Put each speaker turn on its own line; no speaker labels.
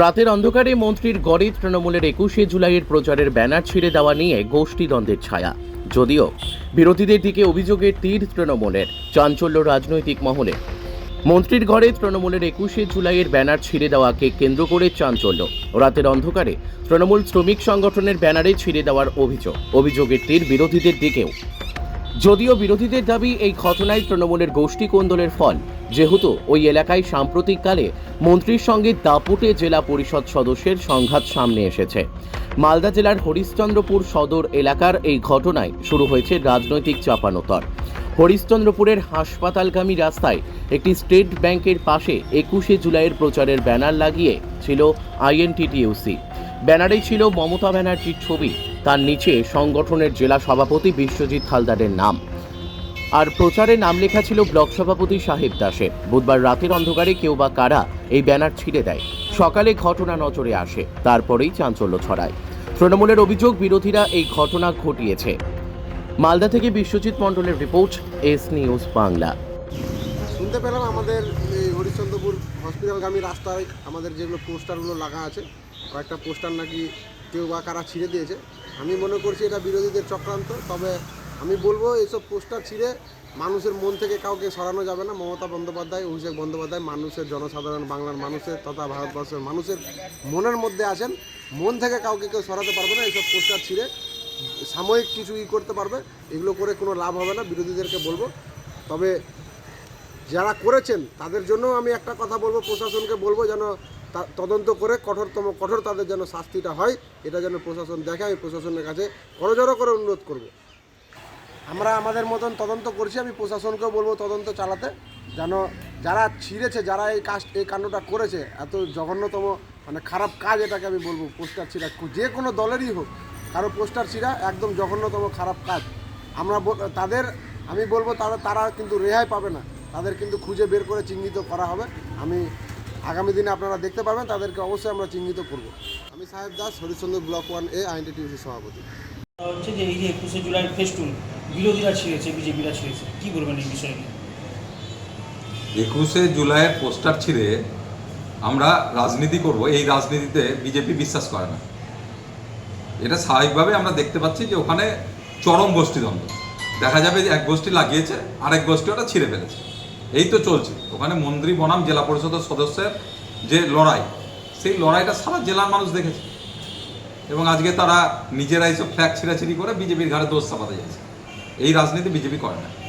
রাতের অন্ধকারে মন্ত্রীর গড়ে তৃণমূলের একুশে জুলাইয়ের প্রচারের ব্যানার ছিঁড়ে দেওয়া নিয়ে গোষ্ঠীদ্বন্দ্বের ছায়া। যদিও বিরোধীদের দিকে অভিযোগের তীর তৃণমূলের, চাঞ্চল্য রাজনৈতিক মহলে মন্ত্রীর ঘরে তৃণমূলের একুশে জুলাইয়ের ব্যানার ছিঁড়ে দেওয়াকে কেন্দ্র করে চাঞ্চল্য। রাতের অন্ধকারে তৃণমূল শ্রমিক সংগঠনের ব্যানারে ছিঁড়ে দেওয়ার অভিযোগ। অভিযোগের তীর বিরোধীদের দিকেও। যদিও বিরোধীদের দাবি এই ঘটনায় তৃণমূলের গোষ্ঠী কোন্দলের ফল যেহেতু ওই এলাকায় সাম্প্রতিককালে মন্ত্রীর সঙ্গে দাপুটে জেলা পরিষদ সদস্যের সংঘাত সামনে এসেছে। মালদা জেলার হরিশ্চন্দ্রপুর সদর এলাকার এই ঘটনায় শুরু হয়েছে রাজনৈতিক চাপানোতর হরিশ্চন্দ্রপুরের হাসপাতালগামী রাস্তায় একটি স্টেট ব্যাংকের পাশে একুশে জুলাইয়ের প্রচারের ব্যানার লাগিয়ে ছিল আইএনটিটিইউসি ব্যানারে ছিল মমতা ব্যানার্জির ছবি। তার নিচে সংগঠনের জেলা সভাপতি বিশ্বজিৎ হালদারের নাম। আর প্রচারে নাম লেখা ছিল ব্লক সভাপতি সাহেব দাসে বুধবার রাতের অন্ধকারে কেউ বা কারা এই ব্যানার ছিঁড়ে দেয়। সকালে ঘটনা নজরে আসে, তারপরেই চাঞ্চল্য ছড়ায়। তৃণমূলের অভিযোগ, বিরোধীরা এই ঘটনা ঘটিয়েছে। মালদা থেকে বিশ্বজিৎ মণ্ডলের রিপোর্ট, এস নিউজ বাংলা।
শুনতে পেলাম আমাদের এই হরিশ্চন্দ্রপুর হসপিটালগামী রাস্তায় আমাদের যেগুলো পোস্টারগুলো লাগা আছে, কয়েকটা পোস্টার নাকি কেউ বা কারা ছিঁড়ে দিয়েছে। আমি মনে করছি এটা বিরোধীদের চক্রান্ত, তবে আমি বলব এইসব পোস্টার ছিঁড়ে মানুষের মন থেকে কাউকে সরানো যাবে না। মমতা বন্দ্যোপাধ্যায়, অভিষেক বন্দ্যোপাধ্যায়, মানুষের জনসাধারণ, বাংলার মানুষের তথা ভারতবর্ষের মানুষের মনের মধ্যে আছেন। মন থেকে কাউকে কেউ সরাতে পারবে না এইসব পোস্টার ছিঁড়ে সাময়িক কিছু ই করতে পারবে। এগুলো করে কোনো লাভ হবে না, বিরোধীদেরকে বলব। তবে যারা করেছেন, তাদের জন্য আমি একটা কথা বলব, প্রশাসনকে বলব যেন তদন্ত করে কঠোরতম, কঠোর তাদের যেন শাস্তিটা হয়, এটা যেন প্রশাসন দেখে, আমি প্রশাসনের কাছে করজোড়ো করে অনুরোধ করব। আমরা আমাদের মতন তদন্ত করছি, আমি প্রশাসনকেও বলব তদন্ত চালাতে, যেন যারা ছিঁড়েছে, যারা এই কাজ, এই কাণ্ডটা করেছে, এত জঘন্যতম মানে খারাপ কাজ এটাকে আমি বলব, পোস্টার ছিঁড়া, যে কোনো দলেরই হোক, কারও পোস্টার ছিঁড়া একদম জঘন্যতম খারাপ কাজ। আমরা তাদের, আমি বলব তারা তারা কিন্তু রেহাই পাবে না, তাদের কিন্তু খুঁজে বের করে চিহ্নিত করা হবে, আমি আগামী দিনে আপনারা দেখতে পাবেন, তাদেরকে অবশ্যই আমরা চিহ্নিত করব। আমি সাহেব দাস, হরিশ্চন্দ্র ব্লক ওয়ান এ আইএনটিটিউসি সভাপতি।
হচ্ছে যে এই যে একুশে জুলাই ফেস্টুন বিরোধীরা ছিঁড়েছে, বিজেপিরা ছিঁড়েছে, কি বলবেন এই বিষয়ে
একুশে জুলাইয়ের পোস্টার ছিঁড়ে আমরা রাজনীতি করব, এই রাজনীতিতে বিজেপি বিশ্বাস করে না। এটা স্বাভাবিকভাবে আমরা দেখতে পাচ্ছি যে ওখানে চরম গোষ্ঠীদ্বন্দ্ব। দেখা যাবে যে এক গোষ্ঠী লাগিয়েছে, আরেক গোষ্ঠী ওটা ছিঁড়ে ফেলেছে। এই তো চলছে। ওখানে মন্ত্রী বনাম, জেলা পরিষদের সদস্যের যে লড়াই, সেই লড়াইটা সারা জেলার মানুষ দেখেছে। এবং আজকে তারা নিজেরাই সব ফ্ল্যাগ ছিঁড়াছিড়ি করে বিজেপির ঘাড়ে দোষ চাপাতে যাচ্ছে। এই রাজনীতি বিজেপি করে না।